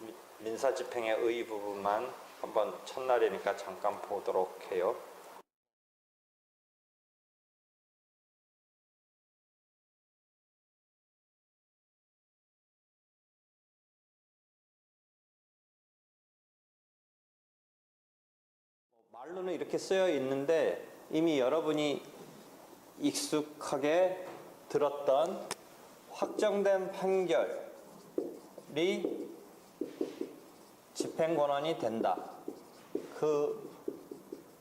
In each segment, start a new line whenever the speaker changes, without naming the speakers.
미- 민사 집행의 의 부분만 한번 첫날이니까 잠깐 보도록 해요. 말로는 이렇게 쓰여 있는데 이미 여러분이 익숙하게 들었던 확정된 판결이 집행 권한이 된다. 그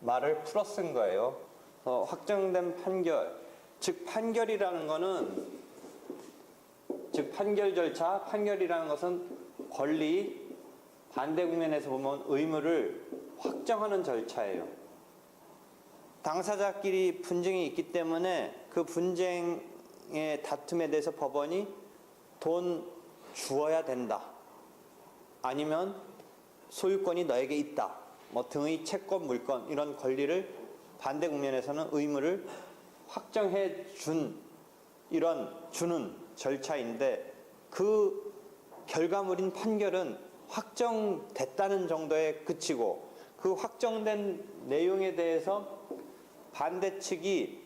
말을 풀어 쓴 거예요. 어, 확정된 판결, 즉 판결이라는 거는 즉 판결 절차, 판결이라는 것은 권리 반대 국면에서 보면 의무를 확정하는 절차예요. 당사자끼리 분쟁이 있기 때문에 그 분쟁의 다툼에 대해서 법원이 돈 주어야 된다. 아니면 소유권이 너에게 있다. 뭐 등의 채권, 물권 이런 권리를 반대 국면에서는 의무를 확정해 준 이런 주는 절차인데 그 결과물인 판결은 확정됐다는 정도에 그치고 그 확정된 내용에 대해서 반대 측이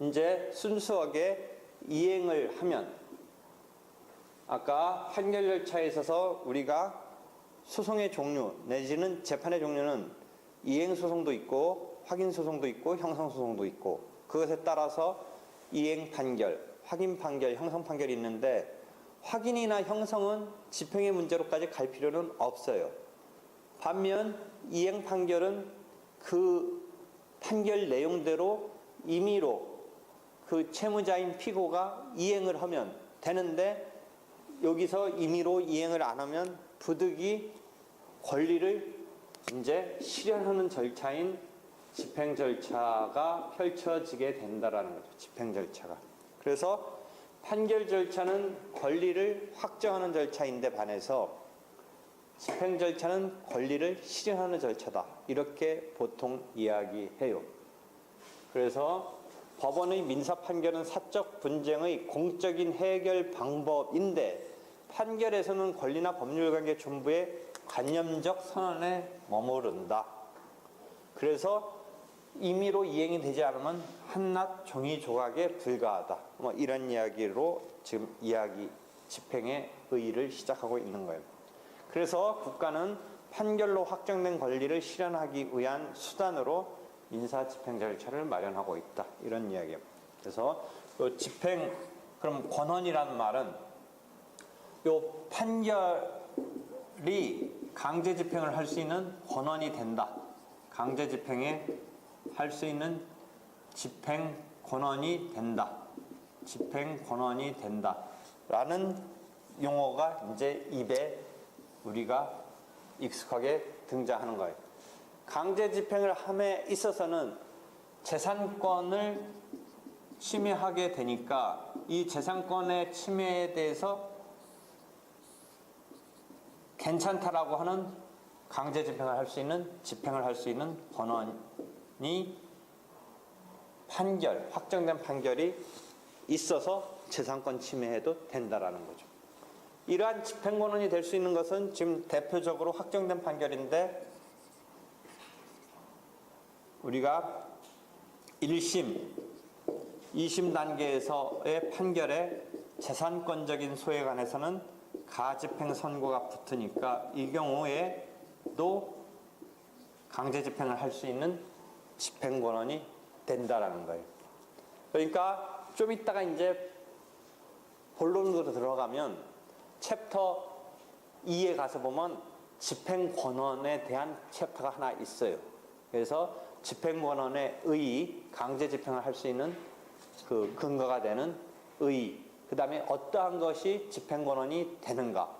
이제 순수하게 이행을 하면 아까 판결 절차에 있어서 우리가 소송의 종류 내지는 재판의 종류는 이행 소송도 있고 확인 소송도 있고 형성 소송도 있고 그것에 따라서 이행 판결, 확인 판결, 형성 판결이 있는데 확인이나 형성은 집행의 문제로까지 갈 필요는 없어요. 반면 이행 판결은 그 판결 내용대로 임의로 그 채무자인 피고가 이행을 하면 되는데 여기서 임의로 이행을 안 하면 부득이 권리를 이제 실현하는 절차인 집행 절차가 펼쳐지게 된다라는 거죠. 집행 절차가. 그래서 판결 절차는 권리를 확정하는 절차인데 반해서 집행 절차는 권리를 실현하는 절차다. 이렇게 보통 이야기해요. 그래서 법원의 민사 판결은 사적 분쟁의 공적인 해결 방법인데 판결에서는 권리나 법률 관계 전부의 관념적 선언에 머무른다. 그래서 임의로 이행이 되지 않으면 한낱 종이 조각에 불과하다. 뭐 이런 이야기로 지금 이야기 집행의 의의를 시작하고 있는 거예요. 그래서 국가는 판결로 확정된 권리를 실현하기 위한 수단으로 민사 집행 절차를 마련하고 있다. 이런 이야기예요. 그래서 요 집행 그럼 권한이라는 말은 요 판결이 강제 집행을 할 수 있는 권한이 된다. 강제 집행에 할 수 있는 집행 권한이 된다. 집행 권한이 된다. 라는 용어가 이제 입에 우리가 익숙하게 등장하는 거예요. 강제 집행을 함에 있어서는 재산권을 침해하게 되니까 이 재산권의 침해에 대해서 괜찮다라고 하는 강제 집행을 할 수 있는 집행을 할 수 있는 권한이 판결 확정된 판결이 있어서 재산권 침해해도 된다라는 거죠. 이러한 집행 권한이 될 수 있는 것은 지금 대표적으로 확정된 판결인데 우리가 1심, 2심 단계에서의 판결에 재산권적인 소에 관해서는 가집행 선고가 붙으니까 이 경우에도 강제 집행을 할 수 있는 집행 권한이 된다라는 거예요. 그러니까 좀 이따가 이제 본론으로 들어가면 챕터 2에 가서 보면 집행 권한에 대한 챕터가 하나 있어요. 그래서 집행 권한의 의, 강제 집행을 할 수 있는 그 근거가 되는 의, 그 다음에 어떠한 것이 집행 권한이 되는가.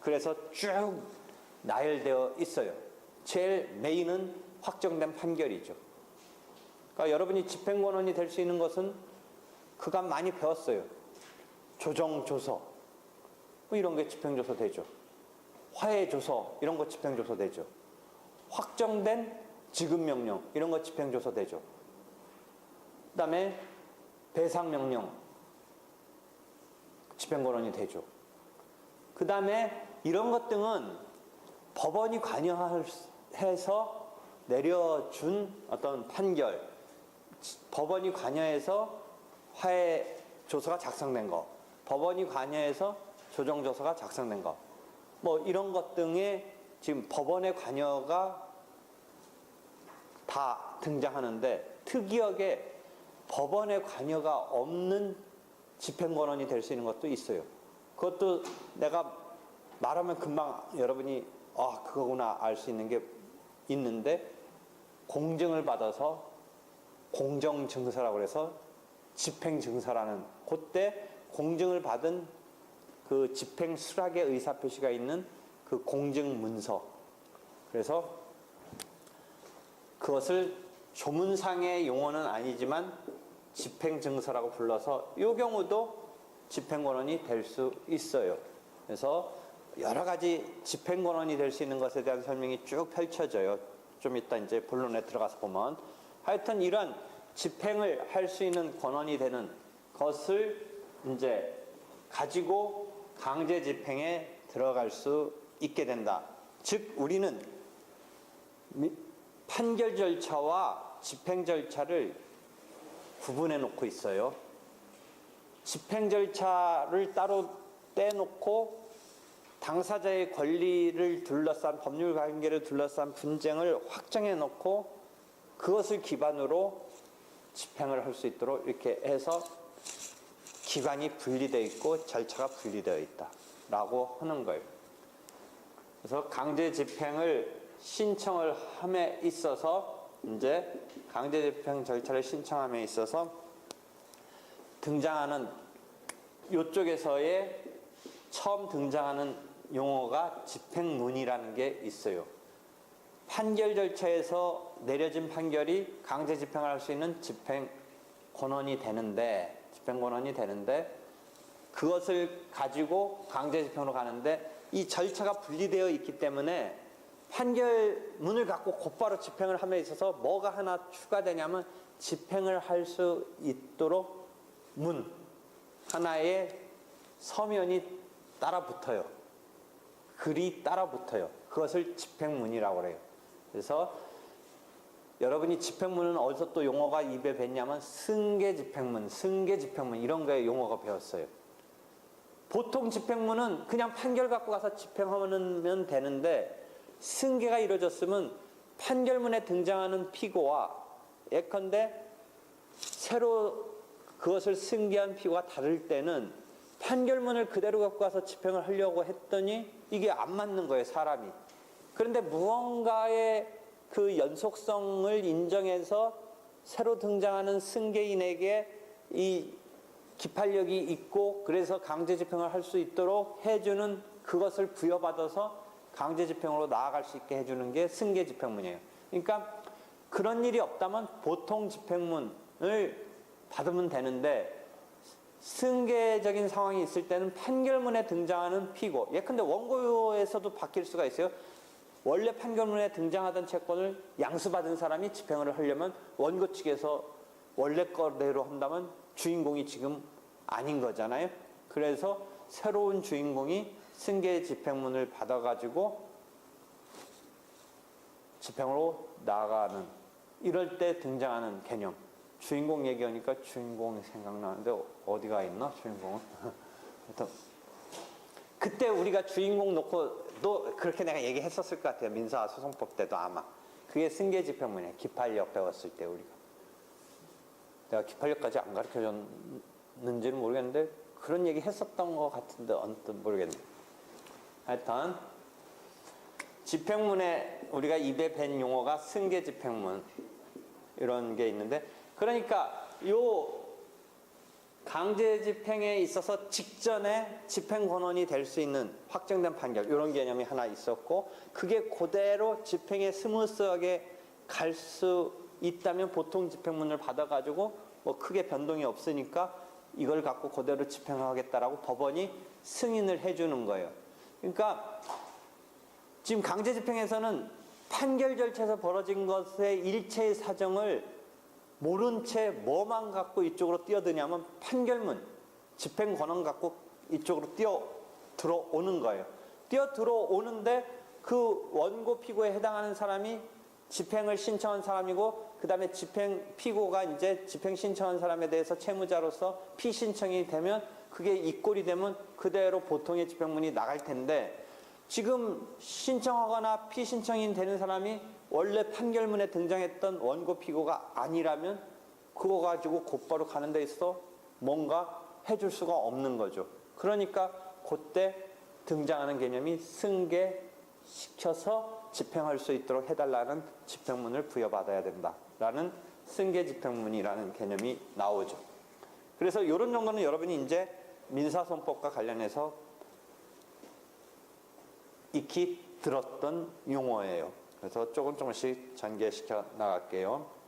그래서 쭉 나열되어 있어요. 제일 메인은 확정된 판결이죠. 그러니까 여러분이 집행 권한이 될 수 있는 것은 그간 많이 배웠어요. 조정 조서 뭐 이런 게 집행 조서 되죠. 화해 조서 이런 거 집행 조서 되죠. 확정된 지급 명령 이런 거 집행 조서 되죠. 그 다음에 배상 명령 집행권원이 되죠. 그 다음에 이런 것 등은 법원이 관여해서 내려준 어떤 판결, 법원이 관여해서 화해 조서가 작성된 거, 법원이 관여해서 조정 조서가 작성된 거, 뭐 이런 것 등에 지금 법원의 관여가 다 등장하는데 특이하게 법원의 관여가 없는 집행권원이 될 수 있는 것도 있어요. 그것도 내가 말하면 금방 여러분이 아 그거구나 알 수 있는 게 있는데 공증을 받아서 공정 증서라고 해서 집행 증서라는 그때 공증을 받은 그 집행 수락의 의사 표시가 있는 그 공증 문서 그래서 그것을 조문상의 용어는 아니지만 집행 증서라고 불러서 이 경우도 집행 권원이 될 수 있어요. 그래서 여러 가지 집행 권원이 될 수 있는 것에 대한 설명이 쭉 펼쳐져요. 좀 이따 이제 본론에 들어가서 보면 하여튼 이런 집행을 할 수 있는 권한이 되는 것을 이제 가지고 강제 집행에 들어갈 수 있게 된다. 즉 우리는 미- 판결 절차와 집행 절차를 구분해 놓고 있어요. 집행 절차를 따로 떼놓고 당사자의 권리를 둘러싼 법률 관계를 둘러싼 분쟁을 확정해 놓고 그것을 기반으로 집행을 할 수 있도록 이렇게 해서 기관이 분리되어 있고 절차가 분리되어 있다라고 하는 거예요. 그래서 강제 집행을 신청을 함에 있어서 이제 강제 집행 절차를 신청함에 있어서 등장하는 이쪽에서의 처음 등장하는 용어가 집행문이라는 게 있어요. 판결 절차에서 내려진 판결이 강제 집행을 할 수 있는 집행 권한이 되는데 집행 권한이 되는데 그것을 가지고 강제 집행으로 가는데 이 절차가 분리되어 있기 때문에 판결문을 갖고 곧바로 집행을 함에 있어서 뭐가 하나 추가되냐면 집행을 할 수 있도록 문 하나의 서면이 따라 붙어요. 글이 따라 붙어요. 그것을 집행문이라고 그래요. 그래서 여러분이 집행문은 어디서 또 용어가 입에 뱉냐면 승계 집행문, 승계 집행문 이런 거에 용어가 배웠어요. 보통 집행문은 그냥 판결 갖고 가서 집행하면 되는데 승계가 이루어졌으면 판결문에 등장하는 피고와 예컨대 새로 그것을 승계한 피고가 다를 때는 판결문을 그대로 갖고 가서 집행을 하려고 했더니 이게 안 맞는 거예요, 사람이. 그런데 무언가의 그 연속성을 인정해서 새로 등장하는 승계인에게 이 기판력이 있고 그래서 강제 집행을 할 수 있도록 해주는 그것을 부여받아서 강제 집행으로 나아갈 수 있게 해주는 게 승계 집행문이에요. 그러니까 그런 일이 없다면 보통 집행문을 받으면 되는데 승계적인 상황이 있을 때는 판결문에 등장하는 피고 예컨대 원고에서도 바뀔 수가 있어요. 원래 판결문에 등장하던 채권을 양수받은 사람이 집행을 하려면 원고 측에서 원래 거대로 한다면 주인공이 지금 아닌 거잖아요. 그래서 새로운 주인공이 승계 집행문을 받아가지고 집행으로 나가는 이럴 때 등장하는 개념. 주인공 얘기하니까 주인공이 생각나는데 어디가 있나 주인공은? 그때 우리가 주인공 놓고 도 그렇게 내가 얘기했었을 것 같아요. 민사 소송법 때도 아마. 그게 승계 집행문이에요. 기판력 배웠을 때 우리가. 내가 기판력까지 안 가르쳐 줬는지는 모르겠는데 그런 얘기 했었던 것 같은데 언뜻 모르겠네. 하여튼 집행문에 우리가 입에 밴 용어가 승계 집행문 이런 게 있는데 그러니까 요 강제 집행에 있어서 직전에 집행 권한이 될 수 있는 확정된 판결 이런 개념이 하나 있었고 그게 그대로 집행에 스무스하게 갈 수 있다면 보통 집행문을 받아가지고 뭐 크게 변동이 없으니까 이걸 갖고 그대로 집행을 하겠다라고 법원이 승인을 해주는 거예요. 그러니까 지금 강제 집행에서는 판결 절차에서 벌어진 것의 일체의 사정을 모른 채 뭐만 갖고 이쪽으로 뛰어드냐면 판결문, 집행 권한 갖고 이쪽으로 뛰어 들어오는 거예요. 뛰어 들어오는데 그 원고 피고에 해당하는 사람이 집행을 신청한 사람이고 그다음에 집행 피고가 이제 집행 신청한 사람에 대해서 채무자로서 피신청이 되면 그게 이 꼴이 되면 그대로 보통의 집행문이 나갈 텐데 지금 신청하거나 피신청이 되는 사람이 원래 판결문에 등장했던 원고 피고가 아니라면 그거 가지고 곧바로 가는 데 있어 뭔가 해줄 수가 없는 거죠. 그러니까 그때 등장하는 개념이 승계시켜서 집행할 수 있도록 해달라는 집행문을 부여받아야 된다라는 승계 집행문이라는 개념이 나오죠. 그래서 이런 정도는 여러분이 이제 민사손법과 관련해서 익히 들었던 용어예요. 그래서 조금 조금씩 전개시켜 나갈게요.